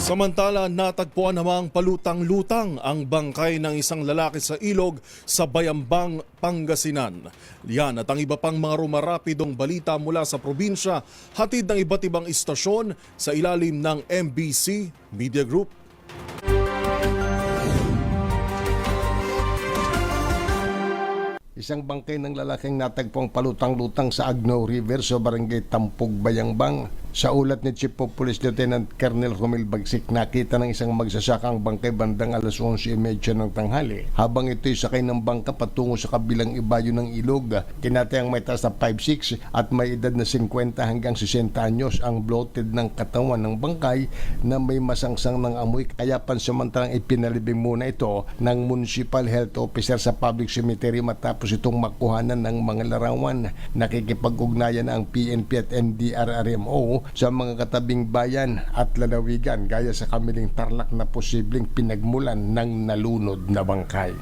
Samantala, natagpuan namang palutang-lutang ang bangkay ng isang lalaki sa ilog sa Bayambang, Pangasinan. Yan at ang iba pang mga rumarapidong balita mula sa probinsya, hatid ng iba't ibang istasyon sa ilalim ng MBC Media Group. Isang bangkay ng lalaking natagpong palutang-lutang sa Agno River sa barangay Tampog, Bayangbang. Sa ulat ni Chief of Police Lieutenant Colonel Romel Bagsik, nakita ng isang magsasaka ang bangkay bandang alas 11.30 ng tanghali. Habang ito'y sakay ng bangka patungo sa kabilang ibayo ng ilog, kinatayang may taas na 5'6 at may edad na 50 hanggang 60 anyos ang bloated ng katawan ng bangkay na may masangsang ng amoy kaya pansamantalang ipinalibing muna ito ng Municipal Health Officer sa Public Cemetery matapos itong makuhanan ng mga larawan. Nakikipag-ugnayan ang PNP at NDRRMO sa mga katabing bayan at lalawigan gaya sa kamiling tarlak na posibleng pinagmulan ng nalunod na bangkay.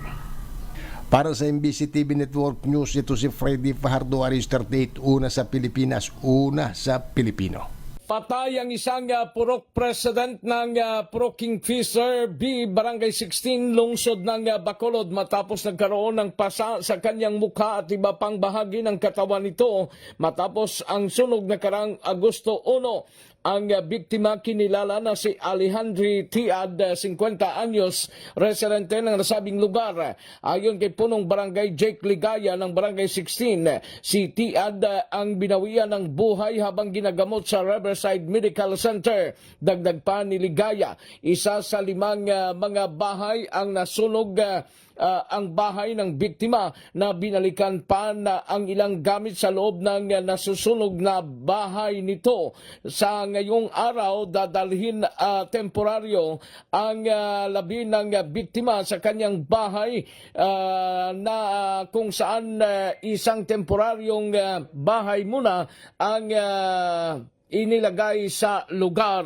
Para sa MBC TV Network News, ito si Freddy Fajardo Aris 38, una sa Pilipinas, una sa Pilipino. Patay ang isang uh, purok president ng uh, Purok Kingfisher B Barangay 16 lungsod ng uh, Bacolod matapos nagkaroon ng pasa sa kanyang mukha at iba pang bahagi ng katawan nito matapos ang sunog na karang Agosto 1. Ang uh, biktima kinilala na si Alejandri Tiad, uh, 50 anyos, residente ng nasabing lugar. Ayon kay punong barangay Jake Ligaya ng barangay 16, si Tiad uh, ang binawian ng buhay habang ginagamot sa Riverside Medical Center. Dagdag pa ni Ligaya, isa sa limang uh, mga bahay ang nasunog uh, uh, ang bahay ng biktima na binalikan pa na ang ilang gamit sa loob ng nasusunog na bahay nito. Sa ngayong araw, dadalhin uh, temporaryo ang uh, labi ng biktima sa kanyang bahay uh, na uh, kung saan uh, isang temporaryong uh, bahay muna ang uh, inilagay sa lugar.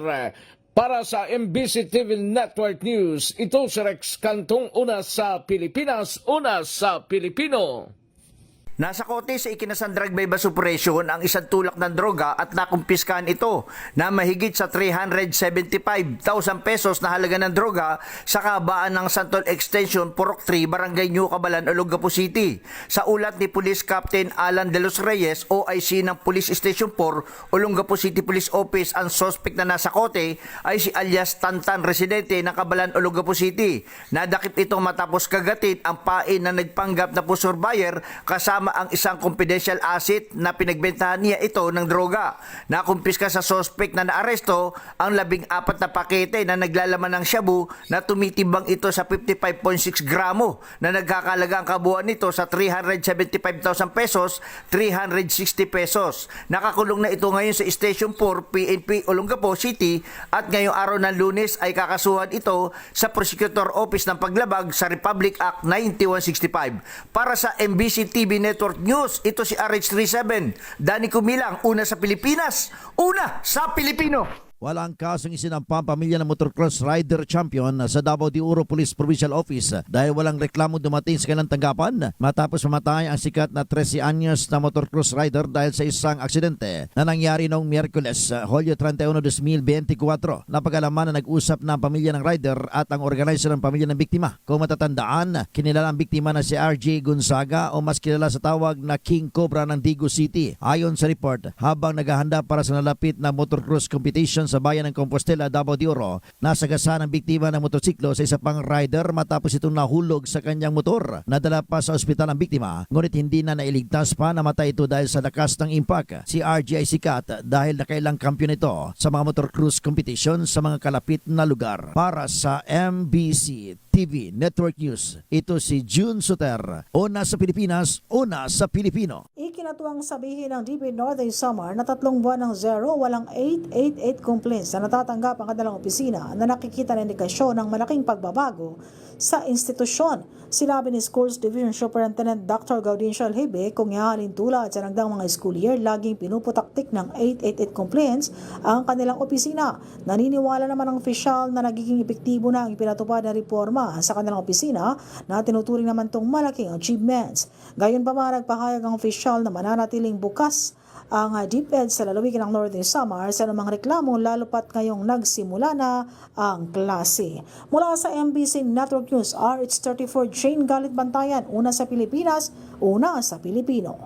Para sa MBC TV Network News, ito si Rex Cantong, una sa Pilipinas, una sa Pilipino. Nasa kote sa ikinasan drug by bus operation ang isang tulak ng droga at nakumpiskahan ito na mahigit sa 375,000 pesos na halaga ng droga sa kabaan ng Santol Extension, Purok 3, Barangay New Cabalan, Olongapo City. Sa ulat ni Police Captain Alan De Los Reyes, OIC ng Police Station 4, Olongapo City Police Office, ang suspect na nasa kote ay si alias Tantan, residente ng Cabalan, Olongapo City. Nadakip ito matapos kagatin ang pain na nagpanggap na pusor buyer kasama ang isang confidential asset na pinagbentahan niya ito ng droga. Nakumpiska sa suspect na naaresto ang labing apat na pakete na naglalaman ng shabu na tumitibang ito sa 55.6 gramo na nagkakalaga ang kabuuan nito sa 375,000 pesos, 360 pesos. Nakakulong na ito ngayon sa Station 4 PNP Olongapo City at ngayong araw ng lunes ay kakasuhan ito sa Prosecutor Office ng Paglabag sa Republic Act 9165. Para sa MBC TV Network News, ito si RH37, Danny Kumilang, una sa Pilipinas, una sa Pilipino. Walang kasong isinampa ang pamilya ng motocross rider champion sa Davao de Oro Police Provincial Office dahil walang reklamo dumating sa kanilang tanggapan matapos mamatay ang sikat na 13 anyos na motocross rider dahil sa isang aksidente na nangyari noong Miyerkules, Hulyo 31, 2024. Napagalaman na nag-usap na ang pamilya ng rider at ang organizer ng pamilya ng biktima. Kung matatandaan, kinilala ang biktima na si RJ Gonzaga o mas kilala sa tawag na King Cobra ng Digo City. Ayon sa report, habang naghahanda para sa nalapit na motocross competition sa bayan ng Compostela, Davao de Oro. Nasagasa ng biktima ng motorsiklo sa isa pang rider matapos itong nahulog sa kanyang motor. Nadala pa sa ospital ang biktima, ngunit hindi na nailigtas pa namatay ito dahil sa lakas ng impact. Si ay sikat dahil nakailang kampiyon ito sa mga motorcross competition sa mga kalapit na lugar. Para sa MBC TV Network News, ito si June Soter. Una sa Pilipinas, una sa Pilipino. Ikinatuwang sabihin ng DP Northern Summer na tatlong buwan ng zero, walang 888 complaints na natatanggap ang kanilang opisina na nakikita na indikasyon ng malaking pagbabago sa institusyon. Sinabi ni Schools Division Superintendent Dr. Gaudencio Alhebe kung ihahalin tulad sa nagdang mga school year, laging pinuputaktik ng 888 complaints ang kanilang opisina. Naniniwala naman ang opisyal na nagiging epektibo na ang ipinatupad na reforma sa kanilang opisina na tinuturing naman itong malaking achievements. Gayon pa man nagpahayag ang opisyal na mananatiling bukas ang DepEd sa lalawigan ng Northern Samar sa anumang reklamo lalo pat ngayong nagsimula na ang klase. Mula sa MBC Network News, RH34 Jane Galit Bantayan, una sa Pilipinas, una sa Pilipino.